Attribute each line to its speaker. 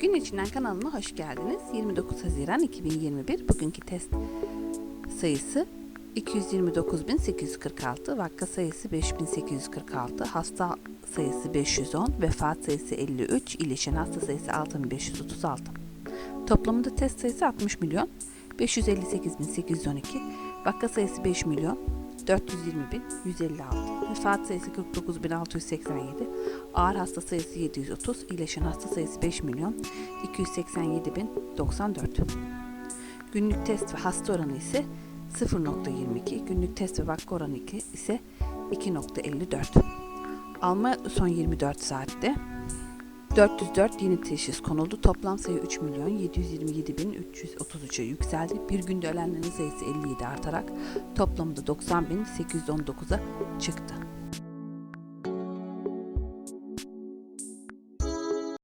Speaker 1: Gün içinden kanalına hoş geldiniz. 29 Haziran 2021 bugünkü test sayısı 229.846, vaka sayısı 5.846, hasta sayısı 510, vefat sayısı 53, iyileşen hasta sayısı 6.536. Toplamında test sayısı 60 milyon 558.812, vaka sayısı 5 milyon 420.156, vefat sayısı 49.687, ağır hasta sayısı 730, iyileşen hasta sayısı 5 milyon 287.094. Günlük test ve hasta oranı ise 0.22, günlük test ve vaka oranı ise 2.54. Alma son 24 saatte 404 yeni teşhis konuldu. Toplam sayı 3 milyon 727 bin 333'e yükseldi. Bir günde ölenlerin sayısı 57 artarak toplamda 90 bin 819'a çıktı.